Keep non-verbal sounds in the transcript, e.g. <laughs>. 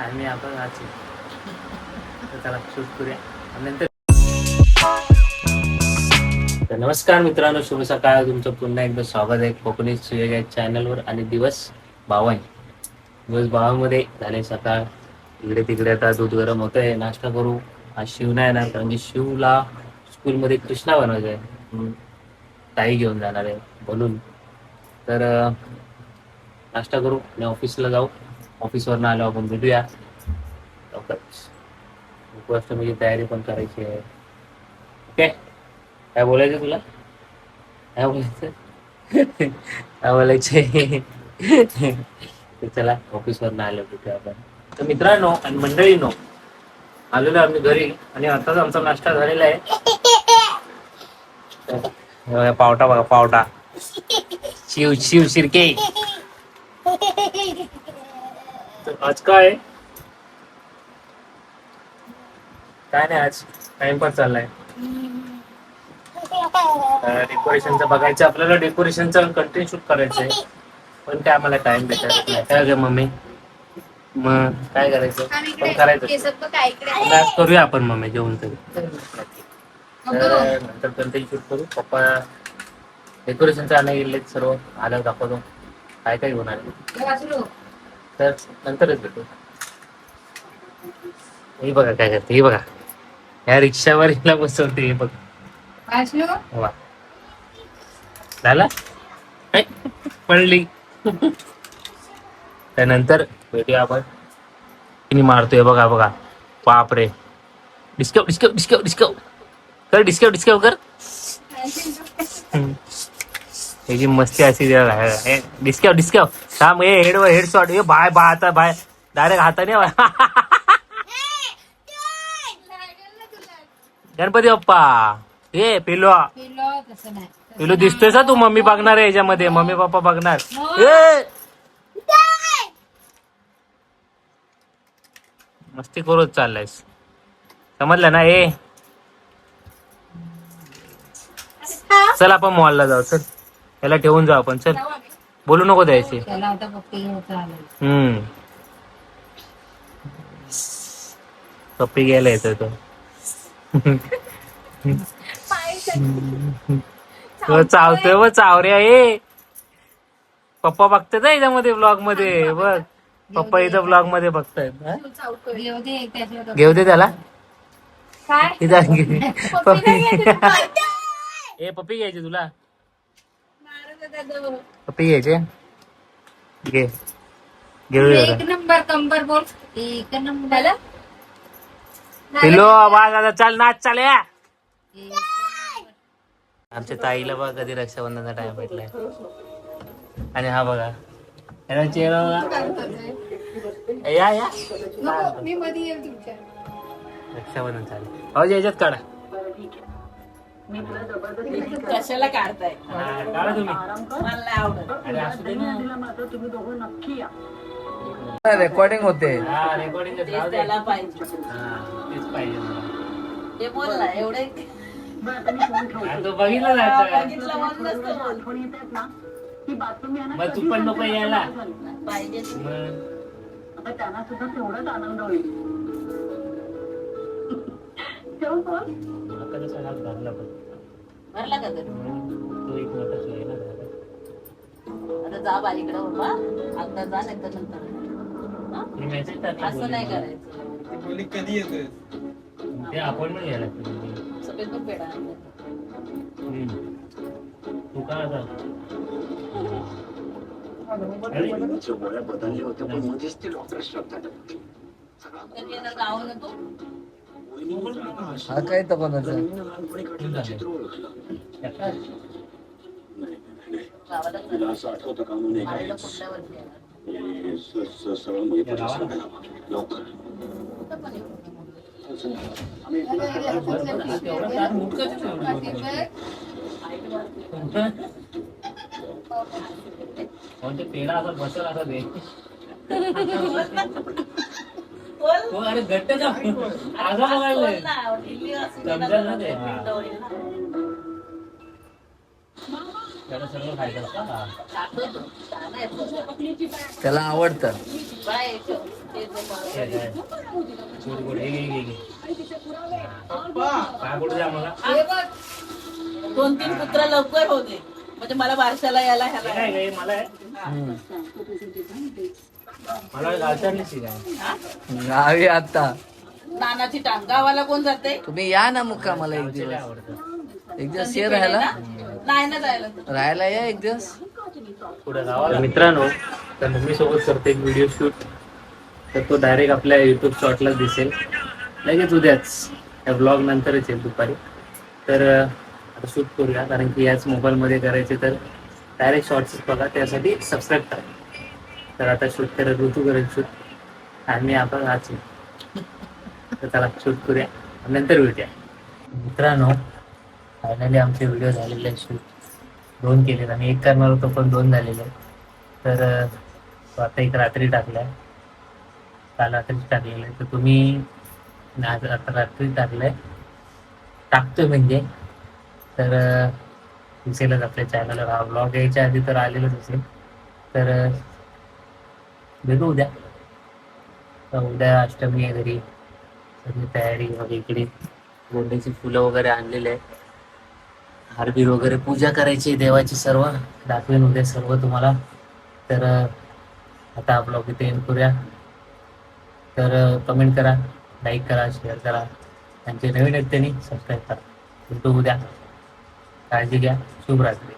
आणि आपण आज चला शूट करूया. आणि नंतर तर नमस्कार मित्रांनो शुभ सकाळ. तुमचं पुन्हा एकदा स्वागत आहे कोकणी सुयोग या चॅनलवर आणि दिवस बावन. दिवस बावनमध्ये झाले सकाळ. इकडे तिकडे आता दूध गरम होत आहे नाश्ता करू. आज शिव नाही येणार कारण की शिवला स्कूलमध्ये कृष्णा बनवायचं आहे. ताई घेऊन जाणार आहे बोलून. तर नाश्ता करू आणि ऑफिसला जाऊ. ऑफिसवरनं आलो आपण भेटूया. लवकरच. गोष्टमीची तयारी पण करायची आहे. ओके? काय बोलायचं तुला? काय बोलायचं? काय बोलायचं? चला ऑफिसवरनं आलो भेटूया आपण. तर मित्रांनो आणि मंडळींनो आलेलो आम्ही घरी आणि आताच आमचा नाश्ता झालेला आहे. पावटा बघा पावटा. शिव शिव शिरके तर आज काय? काय नाही आज टाइमपास चाललाय. डेकोरेशनचं बघायचं आपल्याला डेकोरेशनचं कंटेंट शूट करायचंय. पण काय आम्हाला टाइम भेटत नाही. काय ग मम्मी? मग काय करायचं? पण करायचं. करूया आपण मम्मी जेवण तरी. तर नंतर कंटेंट शूट करू. पप्पा डेकोरेशनचं आणा गेले सर्व. आल्यावर दाखवतो. काय काय होणार आहे. तर नंतरच भेटू. हे बघा काय करते हे बघा. या रिक्षावर हिला बसवते हे बघ. वा. झाला? ऐ, पडली. त्यानंतर भेटूया आपण. मारतोय बघा बघा. बापरे. डिस्कव डिस्कव डिस्कव डिस्कव. कर डिस्कव डिस्कव कर. हम्म. याची मस्ती अशी डिस्कव डिस्कव थांब हे हेड हेड शॉट हे बाय बाय आता बाय. डायरेक्ट हाताने <laughs> गणपती बाप्पा. हे पिलो. पिलो दिसतोय तू? मम्मी बघणार आहे याच्यामध्ये. मम्मी पप्पा बघणार. ए! मस्ती करत चाललायस. समजलं ना ए? चल आपण मॉलला जाऊ. चल. याला ठेवून जाऊ आपण. चल. बोलू नको द्यायचे हम्म. पप्पी घ्यायला येतो तो. तो चावतोय व चावऱ्या ए. पप्पा बघतात ना याच्यामध्ये ब्लॉगमध्ये. बघ. पप्पा इथं ब्लॉगमध्ये बघतायत हा? घेऊ दे त्याला. इथं. पप्पी <laughs> <laughs> ए पप्पी घ्यायची तुला. पप्पी घ्यायचे घे घेऊ एक नंबर कंबर बोल एक नंबर पिलो आवाज आता चल नाच चाल या आमच्या ताईला बघा कधी रक्षाबंधनचा टाइम भेटलाय आणि हा बघा याला चेहरा बघा ए, या या मी मध्ये येईल तुमच्या रक्षाबंधन चालेल अहो याच्यात काढा कशाला काढताय? हा, काढा तुम्ही. मला आवडत. अरे, असू दे ना. रेकॉर्डिंग होते. हा रेकॉर्डिंग त्याला पाहिजे. तेच पाहिजे मला. ते बोल ना एवढे हा, तो बघितला जायचं. बघितलं म्हणूनच तर बोल. मग तू पण नको यायला. पाहिजे. मग? तुला कधी सगळ्यात भरला पण. भरला का तर? तो एक मोठा सोय ना झाला. आता जा बाईकडे बाबा. आता जा नाही तर नंतर टाकला असं नाही. करायचं. ते अपॉइंटमेंट घ्यायला लागते सफेद पण पेढा. तू का आता? त्यांनी आता जावं ना तू हा काय तर कुठं पण येऊ. कोणते? पेढा असा बसल असा दे <laughs> हो अरे घट्ट जा. आगा बघायला ना, ते. त्याला सगळं खायचं असतं ना आवडतं काय आहे तो? ते तो मला- काय? गोड गोड. हे घे, घे, घे. काय गोड द्या मला बघ. दोन तीन पुत्र लवकर होते. म्हणजे मला बारशाला यायला ह्याला काय मला मला हा? गावी आता. नानाची टांग गावाला कोण जाते? तुम्ही या ना मुक्कामाला एक गावचे लय दिवस. आवडतं. एक दिवस ये राहायला. नाही ना जायला. राहायला या एक दिवस. पुढे गावाला. मित्रांनो तर मम्मी सोबत करते एक व्हिडिओ शूट तर तो डायरेक्ट आपल्या युट्यूब शॉर्टला दिसेल. लगेच उद्याच या ब्लॉग नंतरच येईल दुपारी. तर आता शूट करूया कारण की याच मोबाईलमध्ये करायचे तर डायरेक्ट शॉर्ट्स बघा त्यासाठी सबस्क्राईब करा. तर आता शूट करत ऋतू करेल शूट. आणि आपण आज तर त्याला शूट करूया. नंतर भेटूया. मित्रांनो फायनली आमचे व्हिडिओ झालेले आहेत शूट. दोन केलेत आणि एक करणार होतो पण दोन झालेले तर आता एक रात्री टाकलाय. काल रात्री टाकलेलं आहे. तर तुम्ही आज आता रात्री टाकलाय. टाकतोय म्हणजे. तर दिसेलच आपल्या चॅनलवर हा ब्लॉग यायच्या आधी तर आलेलंच असेल. तर भेटू उद्या तर उद्या अष्टमी आहे घरी. सगळी तयारी वगैरे इकडे. गोंड्याची फुलं वगैरे आणलेले आहेत. हारबीर वगैरे पूजा करायची देवाची सर्व. दाखवेन उद्या सर्व तुम्हाला. तर आता आपलं ब्लॉग इथे एंड करूया. तर कमेंट करा लाईक करा शेअर करा. त्यांचे नवीन आहेत त्यांनी सबस्क्राईब करा. भेटू उद्या. काळजी घ्या. शुभरात्री